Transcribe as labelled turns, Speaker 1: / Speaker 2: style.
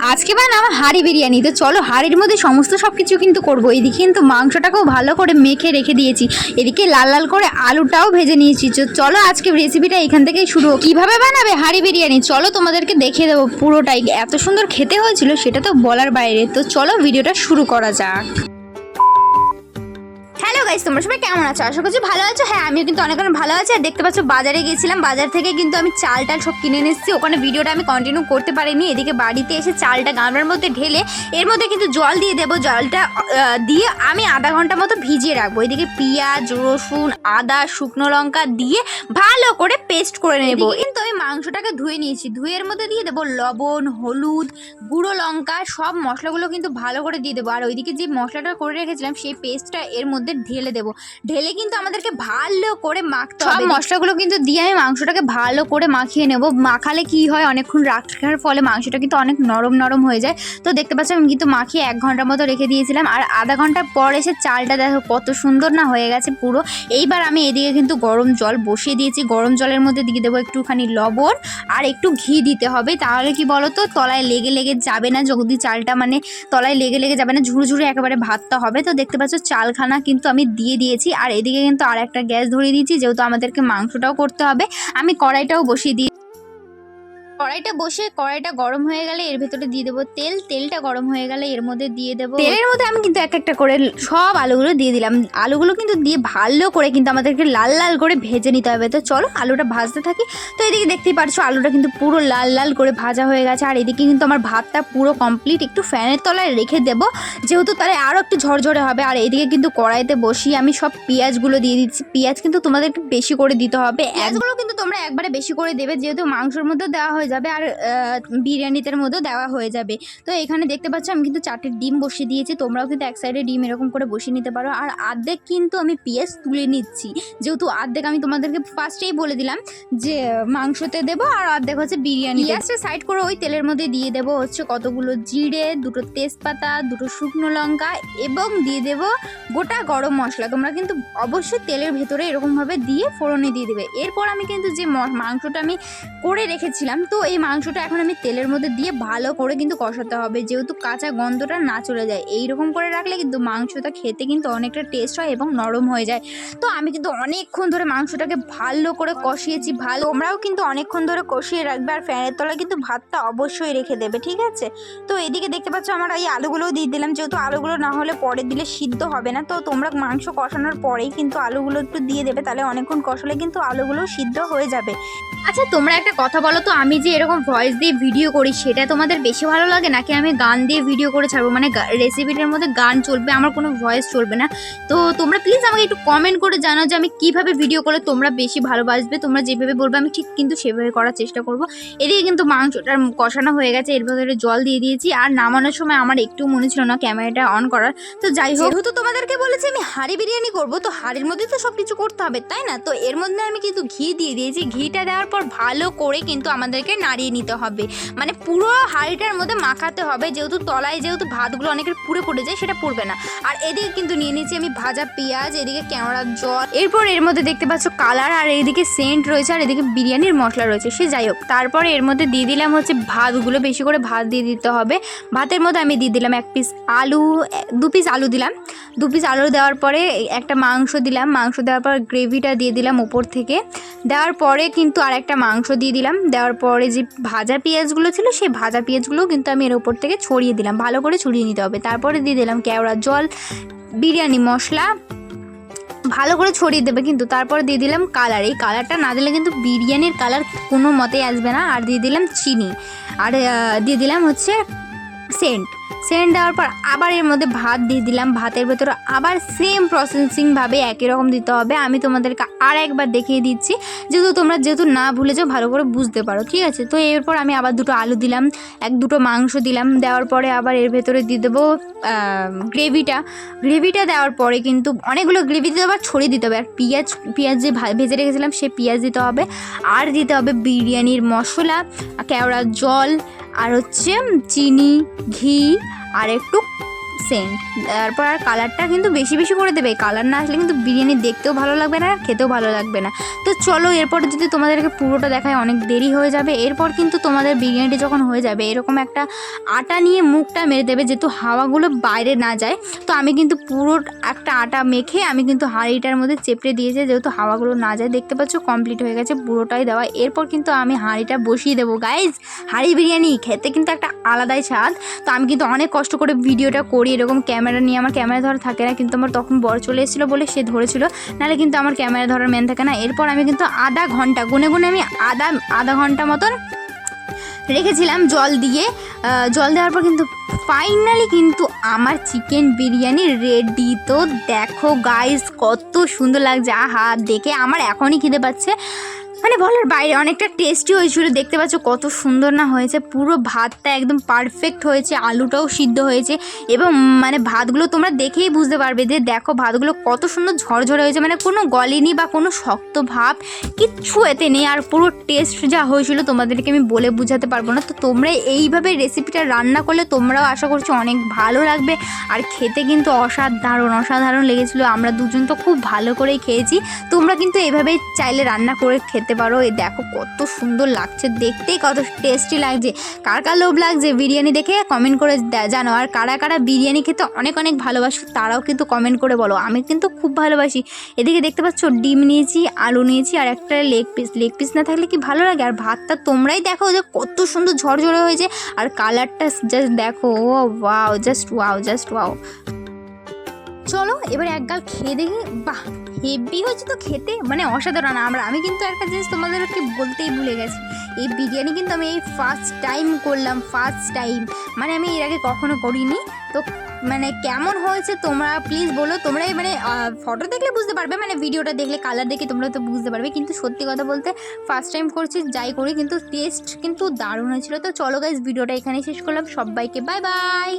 Speaker 1: আজকে বানাবো হাঁড়ি বিরিয়ানি। তো চলো, হাঁড়ির মধ্যে সমস্ত সব কিছু কিন্তু করব। এদিকে কিন্তু মাংসটাকেও ভালো করে মেখে রেখে দিয়েছি। এদিকে লাল লাল করে আলুটাও ভেজে নিয়েছি। চলো, আজকে রেসিপিটা এখান থেকেই শুরু। কীভাবে বানাবে হাঁড়ি বিরিয়ানি? চলো, তোমাদেরকে দেখে দেবো পুরোটাই। এত সুন্দর খেতে হয়েছিল, সেটা তো বলার বাইরে। তো চলো, ভিডিওটা শুরু করা যাক। গাইস তোমরা সবাই কেমন আছো? আশা করছি ভালো আছো। হ্যাঁ আমিও কিন্তু অনেক অনেক ভালো আছি। আর দেখতে পাচ্ছ বাজারে গিয়েছিলাম। বাজার থেকে কিন্তু আমি চাল টাল সব কিনে এসেছি। ওখানে ভিডিওটা আমি কন্টিনিউ করতে পারিনি। এদিকে বাড়িতে এসে চালটা গামলার মধ্যে ঢেলে এর মধ্যে কিন্তু জল দিয়ে দেবো। জলটা দিয়ে আমি আধা ঘণ্টা মতো ভিজিয়ে রাখব। এদিকে পেঁয়াজ রসুন আদা শুকনো লঙ্কা দিয়ে ভালো করে পেস্ট করে নেব। কিন্তু আমি মাংসটাকে ধুয়ে নিয়েছি। ধুয়ে এর মধ্যে দিয়ে দেবো লবণ হলুদ গুঁড়ো লঙ্কা সব মশলাগুলো কিন্তু ভালো করে দিয়ে দেবো। আর ওইদিকে যে মশলাটা করে রেখেছিলাম সেই পেস্টটা এর মধ্যে ঢেলে দেবো। ঢেলে কিন্তু আমাদেরকে ভালো করে মাখতে হবে। মশলাগুলো কিন্তু দিয়ে আমি মাংসটাকে ভালো করে মাখিয়ে নেব। মাখালে কি হয়? অনেকক্ষণ রাখার ফলে মাংসটা কিন্তু অনেক নরম নরম হয়ে যায়। তো দেখতে পাচ্ছ আমি কিন্তু মাখিয়ে এক ঘণ্টার মতো রেখে দিয়েছিলাম। আর আধা ঘণ্টা পর এসে চালটা দেখো কত সুন্দর না হয়ে গেছে পুরো। এইবার আমি এদিকে কিন্তু গরম জল বসিয়ে দিয়েছি। গরম জলের মধ্যে দিয়ে দেবো একটুখানি লবণ আর একটু ঘি দিতে হবে। তাহলে কি বলো তো তলায় লেগে লেগে যাবে না। যদি চালটা মানে তলায় লেগে লেগে যাবে না ঝুড়ো ঝুড়ো একেবারে ভাতটা হবে। তো দেখতে পাচ্ছ চালখানা কিন্তু আমি দিয়ে দিয়েছি। আর এদিকে কিন্তু আর একটা গ্যাস ধরিয়ে দিয়েছি, যেহেতু আমাদেরকে মাংসটাও করতে হবে। আমি কড়াইটাও বসিয়ে দিই কড়াইটা বসে কড়াইটা গরম হয়ে গেলে এর ভেতরে দিয়ে দেবো তেল। তেলটা গরম হয়ে গেলে এর মধ্যে দিয়ে দেবো তেলের মধ্যে আমি কিন্তু এক একটা করে সব আলুগুলো দিয়ে দিলাম। আলুগুলো কিন্তু দিয়ে ভালো করে কিন্তু আমাদেরকে লাল লাল করে ভেজে নিতে হবে। তো চলো আলুটা ভাজতে থাকি। তো এদিকে দেখতেই পারছ আলুটা কিন্তু পুরো লাল লাল করে ভাজা হয়ে গেছে। আর এদিকে কিন্তু আমার ভাতটা পুরো কমপ্লিট একটু ফ্যানের তলায় রেখে দেবো। যেহেতু তাহলে আরও একটু ঝরঝরে হবে। আর এদিকে কিন্তু কড়াইতে বসিয়ে আমি সব পেঁয়াজগুলো দিয়ে দিচ্ছি। পেঁয়াজ কিন্তু তোমাদেরকে বেশি করে দিতে হবে। পেঁয়াজগুলো কিন্তু তোমরা একবারে বেশি করে দেবে। যেহেতু মাংসের মধ্যে দেওয়া হয়ে যাবে আর আহ, বিরিয়ানিতে মধ্যেও দেওয়া হয়ে যাবে। তো এখানে দেখতে পাচ্ছ আমি কিন্তু চারটে ডিম বসিয়ে দিয়েছি তোমরাও কিন্তু এক সাইডে ডিম এরকম করে বসিয়ে নিতে পারো। আর আর্ধেক কিন্তু আমি পেঁয়াজ তুলে নিচ্ছি। যেহেতু আর্ধেক আমি তোমাদেরকে ফার্স্টেই বলে দিলাম যে মাংসতে দেবো আর অর্ধেক হচ্ছে বিরিয়ানি পেঁয়াজটা সাইড করে ওই তেলের মধ্যে দিয়ে দেবো হচ্ছে কতগুলো জিরে দুটো তেজপাতা দুটো শুকনো লঙ্কা এবং দিয়ে দেবো গোটা গরম মশলা। তোমরা কিন্তু অবশ্যই তেলের ভেতরে এরকমভাবে দিয়ে ফোড়নে দিয়ে দেবে। এরপর আমি কিন্তু যে মাংসটা আমি করে রেখেছিলাম তো এই মাংসটা এখন আমি তেলের মধ্যে দিয়ে ভালো করে কিন্তু কষাতে হবে। যেহেতু কাঁচা গন্ধটা না চলে যায় এই রকম করে রাখলে কিন্তু মাংসটা খেতে কিন্তু অনেকটা টেস্ট হয় এবং নরম হয়ে যায়। তো আমি কিন্তু অনেকক্ষণ ধরে মাংসটাকে ভালো করে কষিয়েছি, ভালো তোমরাও কিন্তু অনেকক্ষণ ধরে কষিয়ে রাখবে আর ফ্যানের তলায় কিন্তু ভাতটা অবশ্যই রেখে দেবে, ঠিক আছে? তো এদিকে দেখতে পাচ্ছ আমার এই আলুগুলোও দিয়ে দিলাম, যেহেতু আলুগুলো না হলে পরে দিলে সিদ্ধ হবে না। তো তোমরা মাংস কষানোর পরেই কিন্তু আলুগুলো একটু দিয়ে দেবে, তাহলে অনেকক্ষণ কষালে কিন্তু আলুগুলো সিদ্ধ হয়ে যাবে। আচ্ছা তোমরা একটা কথা বলো তো, আমি যে এরকম ভয়েস দিয়ে ভিডিও করি, সেটা তোমাদের বেশি ভালো লাগে? নাকি আমি গান দিয়ে ভিডিও করে ছাড়বো? মানে রেসিপিটার মধ্যে গান চলবে, আমার কোনো ভয়েস চলবে না। তো তোমরা প্লিজ আমাকে একটু কমেন্ট করে জানাও যে আমি কীভাবে ভিডিও করলে তোমরা বেশি ভালোবাসবে। তোমরা যেভাবে বলবে, আমি ঠিক কিন্তু সেভাবে করার চেষ্টা করব। এদিকে কিন্তু মাংসটা কষানো হয়ে গেছে, এর ভেতরে জল দিয়ে দিয়েছি। আর নামানোর সময় আমার একটু মনে ছিল না ক্যামেরাটা অন করার। তো যাই হোক। যেহেতু তোমাদেরকে বলেছি আমি হাঁড়ি বিরিয়ানি করব, তো হাঁড়ির মধ্যে তো সব কিছু করতে হবে, তাই না? তো এর মধ্যে আমি কিন্তু ঘি দিয়ে দিয়েছি। ঘিটা দেওয়ার পর ভালো করে কিন্তু আমাদেরকে নাড়িয়ে নিতে হবে। মানে পুরো হাঁড়িটার মধ্যে মাখাতে হবে, যেহেতু তলায় যেহেতু ভাতগুলো অনেকের পুড়ে পড়ে যায়, সেটা পড়বে না। আর এদিকে কিন্তু নিয়ে নিয়েছি আমি ভাজা পেঁয়াজ, এদিকে কেওড়ার জল। এরপর এর মধ্যে দেখতে পাচ্ছ কালার, আর এদিকে সেন্ট রয়েছে, আর এদিকে বিরিয়ানির মশলা রয়েছে। সে যাই হোক, তারপরে এর মধ্যে দিয়ে দিলাম হচ্ছে ভাতগুলো, বেশি করে ভাত দিয়ে দিতে হবে। ভাতের মধ্যে আমি দিয়ে দিলাম এক পিস আলু দু পিস আলু দিলাম। দু পিস আলু দেওয়ার পরে একটা মাংস দিলাম। মাংস দেওয়ার পর গ্রেভিটা দিয়ে দিলাম ওপর থেকে। দেওয়ার পরে কিন্তু আর একটা মাংস দিয়ে দিলাম। দেওয়ার পরে যে ভাজা পেঁয়াজগুলো ছিল, সেই ভাজা পেঁয়াজগুলো কিন্তু আমি এর ওপর থেকে ছড়িয়ে দিলাম। ভালো করে ছড়িয়ে নিতে হবে। তারপরে দিয়ে দিলাম কেওড়া জল, বিরিয়ানি মশলা, ভালো করে ছড়িয়ে দেবে কিন্তু। তারপর দিয়ে দিলাম কালার। এই কালারটা না দিলে কিন্তু বিরিয়ানির কালার কোনো মতেই আসবে না। আর দিয়ে দিলাম চিনি। আর দিয়ে দিলাম হচ্ছে সেন্ট। সেন্ট দেওয়ার পর আবার এর মধ্যে ভাত দিয়ে দিলাম। ভাতের ভেতরে আবার সেম প্রসেসিংভাবে একই রকম দিতে হবে। আমি তোমাদেরকে আর একবার দেখিয়ে দিচ্ছি। যেহেতু তোমরা যেহেতু না ভুলে যাও ভালো করে বুঝতে পারো, ঠিক আছে? তো এরপর আমি আবার দুটো আলু দিলাম, এক দুটো মাংস দিলাম। দেওয়ার পরে আবার এর ভেতরে দিয়ে দেবো গ্রেভিটা। গ্রেভিটা দেওয়ার পরে কিন্তু অনেকগুলো গ্রেভি দিতে হবে আর ছড়িয়ে দিতে হবে। আর পেঁয়াজ পেঁয়াজ যে ভেজে রেখেছিলাম, সে পেঁয়াজ দিতে হবে। আর দিতে হবে বিরিয়ানির মশলা কেওড়ার জল আর হচ্ছে চিনি ঘি আর একটু সেন্ট তারপর আর কালারটা কিন্তু বেশি বেশি করে দেবে। কালার না আসলে কিন্তু বিরিয়ানি দেখতেও ভালো লাগবে না, আর খেতেও ভালো লাগবে না। তো চলো এরপর যদি তোমাদেরকে পুরোটা দেখায় অনেক দেরি হয়ে যাবে। এরপর কিন্তু তোমাদের বিরিয়ানিটা যখন হয়ে যাবে, এরকম একটা আটা নিয়ে মুখটা মেরে দেবে যেহেতু হাওয়াগুলো বাইরে না যায়। তো আমি কিন্তু পুরো একটা আটা মেখে আমি কিন্তু হাঁড়িটার মধ্যে চেপড়ে দিয়েছি যেহেতু হাওয়াগুলো না যায়। দেখতে পাচ্ছ কমপ্লিট হয়ে গেছে পুরোটাই দেওয়া। এরপর কিন্তু আমি হাঁড়িটা বসিয়ে দেবো। গাইজ হাঁড়ি বিরিয়ানি খেতে কিন্তু একটা আলাদাই স্বাদ। তো আমি কিন্তু অনেক কষ্ট করে ভিডিওটা করি এরকম ক্যামেরা নিয়ে, আমার ক্যামেরা ধরা থাকে না, কিন্তু আমার তখন বড় চলে এসেছিল বলে সে ধরেছিল। নাহলে কিন্তু আমার ক্যামেরা ধরার মেন থাকে না। এরপর আমি কিন্তু আধা ঘণ্টা, গুনে গুনে আমি আধা আধা ঘণ্টা মতন রেখেছিলাম জল দিয়ে। জল দেওয়ার পর কিন্তু ফাইনালি কিন্তু আমার চিকেন বিরিয়ানি রেডি তো দেখো গাইস কত সুন্দর লাগছে। আহা, দেখে আমার এখনই খিদে পাচ্ছে। মানে বলার বাইরে, অনেকটা টেস্টি হয়েছিল। দেখতে পাচ্ছ কত সুন্দর না হয়েছে। পুরো ভাতটা একদম পারফেক্ট হয়েছে, আলুটাও সিদ্ধ হয়েছে এবং মানে ভাতগুলো তোমরা দেখেই বুঝতে পারবে যে দেখো ভাতগুলো কত সুন্দর ঝরঝরে হয়েছে। মানে কোনো গলেনি বা কোনো শক্ত ভাব কিচ্ছু এতে নেই। আর পুরো টেস্ট যা হয়েছিল তোমাদেরকে আমি বলে বোঝাতে পারব না। তো তোমরা এইভাবে রেসিপিটা রান্না করলে তোমরাও আশা করছি অনেক ভালো লাগবে। আর খেতে কিন্তু অসাধারণ অসাধারণ লেগেছিলো। আমরা দুজন তো খুব ভালো করেই খেয়েছি। তোমরা কিন্তু এইভাবেই চাইলে রান্না করে খেতে পারো। এই দেখো কত সুন্দর লাগছে। দেখতেই কত টেস্টি লাগছে। কার কার লোভ লাগছে বিরিয়ানি দেখে কমেন্ট করে জানো। আর কারা কারা বিরিয়ানি খেতে অনেক অনেক ভালোবাসো, তারাও কিন্তু কমেন্ট করে বলো। আমি কিন্তু খুব ভালোবাসি। এদিকে দেখতে পাচ্ছ ডিম নিয়েছি, আলু নিয়েছি, আর একটা লেগ পিস লেগ পিস না থাকলে কি ভালো লাগে? আর ভাতটা তোমরাই দেখো যে কত সুন্দর ঝরঝরে হয়েছে। আর কালারটা জাস্ট দেখো। ও wow just wow just wow চলো, এবার এক গাল খেয়ে দেখি। বাহ, হেভি হয়েছে তো খেতে। মানে অসাধারণ। আমরা আমি কিন্তু একটা জিনিস তোমাদেরকে বলতেই ভুলে গেছি। এই বিরিয়ানি কিন্তু আমি এই ফার্স্ট টাইম করলাম ফার্স্ট টাইম মানে আমি এর আগে কখনো করিনি। তো মানে কেমন হয়েছে তোমরা প্লিজ বলো। তোমরাই মানে ফটো দেখলে বুঝতে পারবে। মানে ভিডিওটা দেখলে কালার দেখে তোমরা তো বুঝতে পারবে। কিন্তু সত্যি কথা বলতে ফার্স্ট টাইম করছি, যাই করি, কিন্তু টেস্ট কিন্তু দারুণ হয়েছিল। তো চলো গাইজ ভিডিওটা এখানে শেষ করলাম। সবাইকে বাই বাই